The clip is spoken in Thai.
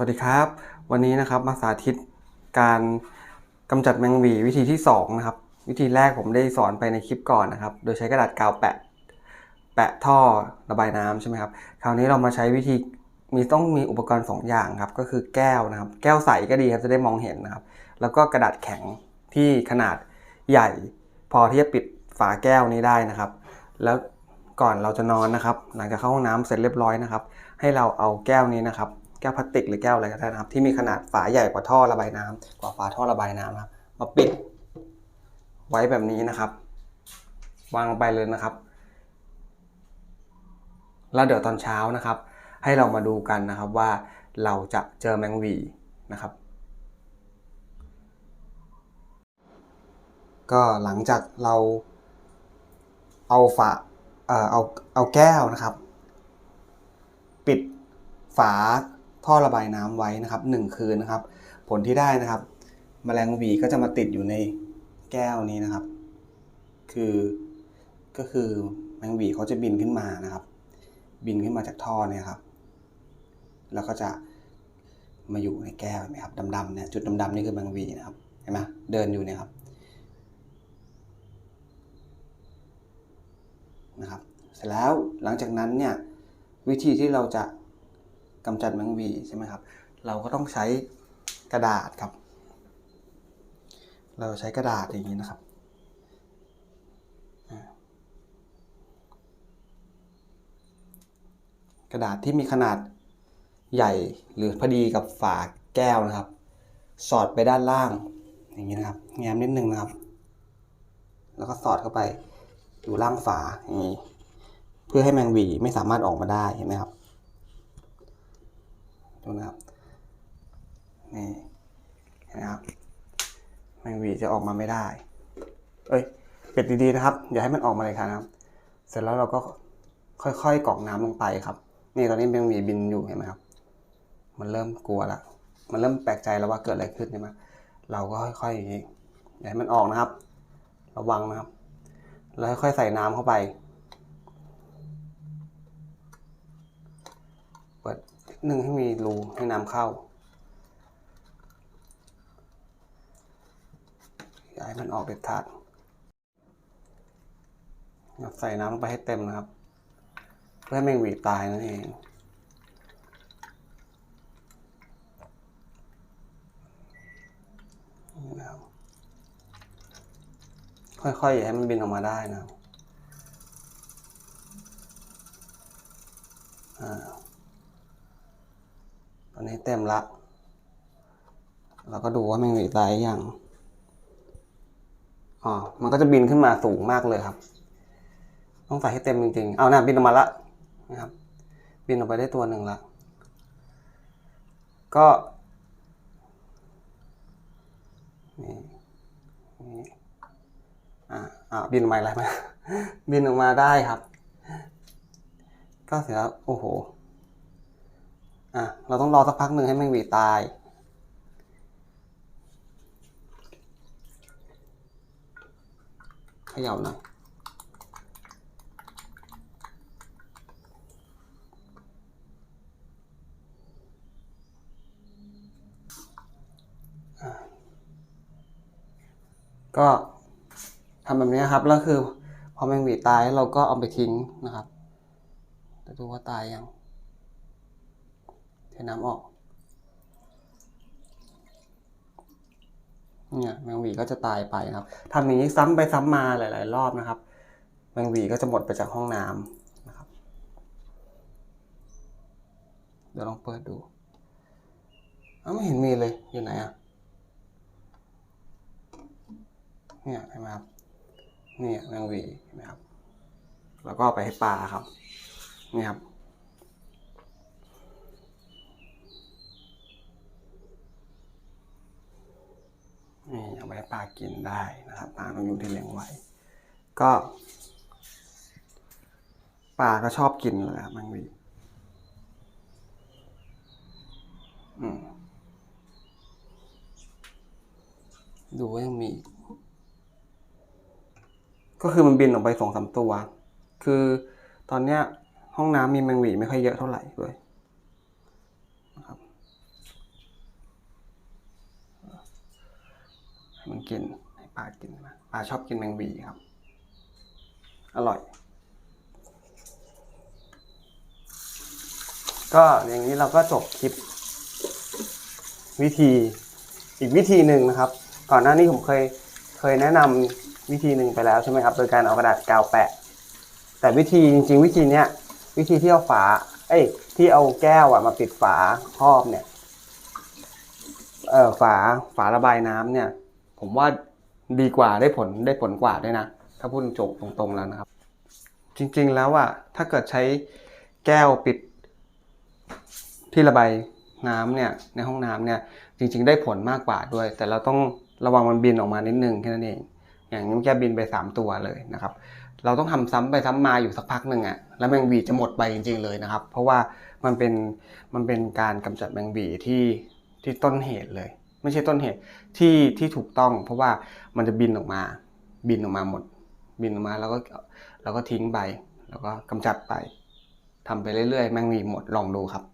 สวัสดีครับ วันนี้นะครับมาสาธิตการกำจัดแมงวีวิธีที่2นะครับวิธีแรกผมได้สอนไปในคลิปก่อนนะครับ โดยใช้กระดาษกาวแปะ แปะท่อระบายน้ำใช่ไหมครับคราวนี้เรามาใช้วิธีมีต้องมีอุปกรณ์ 2 อย่างครับ ก็คือแก้วนะครับ แก้วใสก็ดีครับจะได้มองเห็นนะครับ แล้วก็กระดาษแข็งที่ขนาดใหญ่ พอที่จะปิดฝาแก้วนี้ได้นะครับ แล้วก่อนเราจะนอนนะครับ หลังจากเข้าห้องน้ำเสร็จเรียบร้อยนะครับ ให้เราเอาแก้วนี้นะครับ แก้วพลาสติกหรือแก้วอะไรก็ได้นะครับที่มีขนาดฝาใหญ่กว่าท่อระบายน้ำกว่าฝาท่อระบายน้ำนะครับมาปิดไว้แบบนี้นะครับ วางลงไปเลยนะครับ แล้วเดี๋ยวตอนเช้านะครับ ให้เรามาดูกันนะครับว่าเราจะเจอแมงวีนะครับ ก็หลังจากเราเอาฝาเอ่อเอาเอาแก้วนะครับ ปิดฝา ท่อระบายน้ำไว้นะครับหนึ่งคืนนะครับ ผลที่ได้นะครับแมลงวีก็จะมาติดอยู่ในแก้วนี้นะครับ คือก็คือแมงวีเขาจะบินขึ้นมานะครับ บินขึ้นมาจากท่อเนี่ยครับ แล้วก็จะมาอยู่ในแก้วเห็นไหมครับดำๆเนี่ยจุดดำๆนี่คือแมงวีนะครับเห็นไหมเดินอยู่เนี่ยครับนะครับ เสร็จแล้วหลังจากนั้นเนี่ยวิธีที่เราจะ กำจัดแมงวีใช่ไหมครับ เราก็ต้องใช้กระดาษครับ เราใช้กระดาษอย่างนี้นะครับกระดาษที่มีขนาดใหญ่หรือพอดีกับฝาแก้วนะครับ สอดไปด้านล่าง อย่างนี้นะครับ แง้มนิดนึงนะครับ แล้วก็สอดเข้าไปอยู่ล่างฝาอย่างนี้ เพื่อให้แมงวีไม่สามารถออกมาได้เห็นไหมครับ ดูนะครับ นี่นไหมครับ แมงวีจะออกมาไม่ได้ เอ้ย เปิดดีๆนะครับ อย่าให้มันออกมาเลยครับ เสร็จแล้วเราก็ค่อยๆกรอกน้ำลงไปครับ นี่ตอนนี้แมงวีบินอยู่เห็นไหมครับ มันเริ่มกลัวละ มันเริ่มแปลกใจแล้วว่าเกิดอะไรขึ้นใช่ไหมเราก็ค่อยๆอย่างนี้ อย่าให้มันออกนะครับ ระวังนะครับ แล้วค่อยๆใส่น้ำเข้าไป เปิด นิดนึงให้มีรูให้น้ำเข้าย่าให้มันออกเด็ดขาดใส่น้ำลงไปให้เต็มนะครับ เพื่อให้แมงวีตายนั่นเองนะครับค่อยๆอย่าให้มันบินออกมาได้นะครับอ่า อนนี้เต็มละ เราก็ดูว่ามงหวีตายหรือยังอ๋อมันก็จะบินขึ้นมาสูงมากเลยครับ ต้องใส่ให้เต็มจริงๆ เอานะบินออกมาละนะครับ บินออกไปได้ตัวหนึ่งละ ก็นี่นี่อ่าอ่าบินออกมาอะไรมาบินออกมาได้ครับ ก็เสร็จแล้วโอ้โห อะเราต้องรอสักพักหนึ่งให้แมงวีตาย ขย่าหน่อยก็ทำแบบนี้ครับ แล้วคือ พอแมงวีตายเราก็เอาไปทิ้งนะครับจะดูว่าตายยัง ทน้ำออก เนี่ยแมงวีก็จะตายไปครับทำอย่างนี้ซ้ำไปซ้ำมาหลาย ๆ รอบนะครับแมงวีก็จะหมดไปจากห้องน้ำนะครับ เดี๋ยวลองเปิดดูเอ้าไม่เห็นมีเลยอยู่ไหนอะเนี่ยเห็นไหมครับเนี่ยแมงวีเห็นไหมครับ แล้วก็ไปให้ปลาครับ นี่ครับ ปให้ปลากินได้นะครับปลาต้องอยู่ที่เลี้ยงไว้ ก็ปลาก็ชอบกินเลยครับแมงวีดูว่ายังมี ก็คือมันบินออกไปสองสามตัว คือตอนเนี้ย ห้องน้ำมีแมงวีไม่ค่อยเยอะเท่าไหร่ด้วยนะครับ กินให้ปลากินมาปลาชอบกินแมงวีครับ อร่อย ก็อย่างนี้เราก็จบคลิป วิธีอีกวิธีหนึ่งนะครับ ก่อนหน้านี้ผมเคยเคยแนะนำวิธีหนึ่งไปแล้วใช่ไหมครับ โดยการเอากระดาษกาวแปะ แต่วิธีจริง ๆ วิธีเนี้ยวิธีที่เอาฝา เอ้ยที่เอาแก้วอะมาปิดฝาครอบเนี่ยเออฝาฝาระบายน้ำเนี่ย ผมว่าดีกว่าได้ผลได้ผลกว่าด้วยนะ ถ้าพูดจบตรงๆแล้วนะครับ จริงๆแล้วอะถ้าเกิดใช้แก้วปิดที่ระบายน้ำเนี่ยในห้องน้ำเนี่ยจริง ๆ ได้ผลมากกว่าด้วย แต่เราต้องระวังมันบินออกมานิดนึงแค่นั้นเอง อย่างนี้เมื่อกี้บินไป 3 ตัวเลยนะครับ เราต้องทำซ้ำไปซ้ำมาอยู่สักพักหนึ่งอะ่ะแล้วแมงวีจะหมดไปจริง ๆเลยนะครับ เพราะว่ามันเป็นมันเป็นการกำจัดแมงวีที่ที่ต้นเหตุเลย ไม่ใช่ต้นเหตุที่ที่ถูกต้อง เพราะว่ามันจะบินออกมา บินออกมาหมด บินออกมาแล้วก็แล้วก็ทิ้งไปแล้วก็กำจัดไปทำไปเรื่อยๆแมงมีหมดลองดูครับ